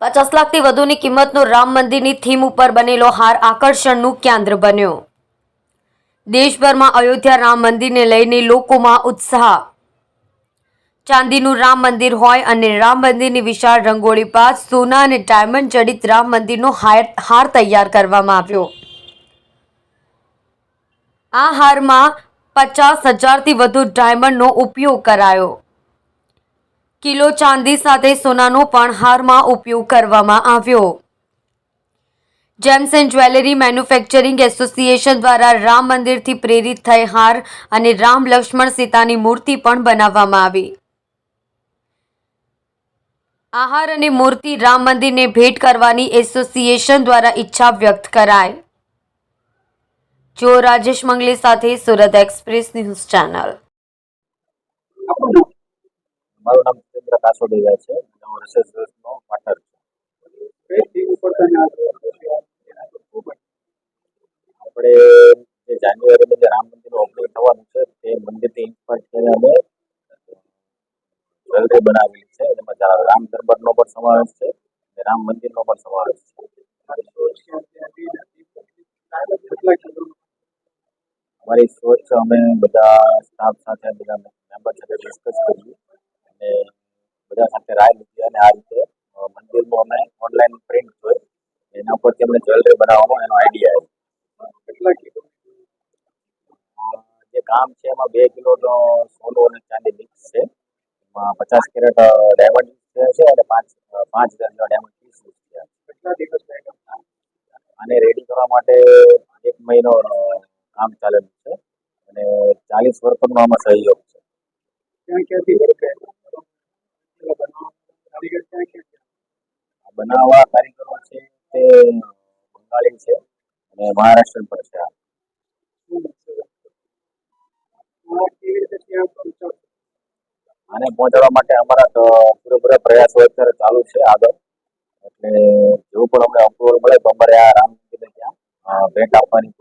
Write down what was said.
પચાસ લાખથી વધુની કિંમતનો રામ મંદિરની થીમ ઉપર બનેલો હાર આકર્ષણનું કેન્દ્ર બન્યો. દેશભરમાં અયોધ્યા રામ મંદિરને લઈને લોકોમાં ઉત્સાહ. ચાંદીનું રામ મંદિર હોય અને રામ મંદિરની વિશાળ રંગોળી બાદ સોના અને ડાયમંડ જડિત રામ મંદિરનો હાર હાર તૈયાર કરવામાં આવ્યો. આ હારમાં પચાસ હજારથી વધુ ડાયમંડનો ઉપયોગ કરાયો. કિલો ચાંદી સાથે સોનાનો પણ હારમાં ઉપયોગ કરવામાં આવ્યો. Gems and jewellery manufacturing association દ્વારા રામ મંદિરથી પ્રેરિત થઈ હાર અને રામ લક્ષ્મણ સીતાની મૂર્તિ પણ બનાવવામાં આવી. આહાર અને મૂર્તિ રામ મંદિરને ભેટ કરવાની એસોસિએશન દ્વારા ઈચ્છા વ્યક્ત કરાય જો રાજેશ મંગલે સાથે સુરત એક્સપ્રેસ ન્યૂઝ ચેનલ. મારું નામ સુરેન્દ્ર કાસોડિયા છે. અને હું રિસર્ચ નો પાર્ટનર છું. આપણે જે જાન્યુઆરીમાં જે રામ મંદિરનું ઓપનિંગ થવાનું છે તે મંદિરથી ઇન્સ્પાયર થઈને અમે જ્વેલરી બનાવેલી છે એમાં રામ દરબારનો પણ સમાવેશ છે અને રામ મંદિરનો પણ સમાવેશ છે. અમારી સોચ અમે બધા સ્ટાફ સાથે બધા મેમ્બર સાથે ડિસ્કસ કરી અને બધા સાથે રાય લીધી અને આ રીતે મંદિરનું અમે ઓનલાઈન પ્રિન્ટ જોઈ એના પરથી અમને જ્વેલરી બનાવવાનો એનો આઈડિયા આવ્યો. જે કામ છે એમાં બે કિલો સોનું અને ચાંદી મિક્સ છે. એમાં પચાસ કેરેટ ડાયમંડ છે અને પાંચ પાંચ હજાર જેવા ડાયમંડ પીસ છે. આને રેડી કરવા માટે એક મહિનો કામ ચાલેલું છે. અને ચાલીસ વર્કરનો આમાં સહયોગ છે. આ બનાવવા કારીગરો છે તે બંગાળી છે અને મહારાષ્ટ્ર પણ છે આને પહોંચાડવા માટે અમારા પૂરેપૂરા પ્રયાસો અત્યારે ચાલુ છે આગળ. એટલે જેવું પણ અમને અપ્રુવલ મળે તો અમારે આ રામ મંદિરને ત્યાં ભેટ આપવાની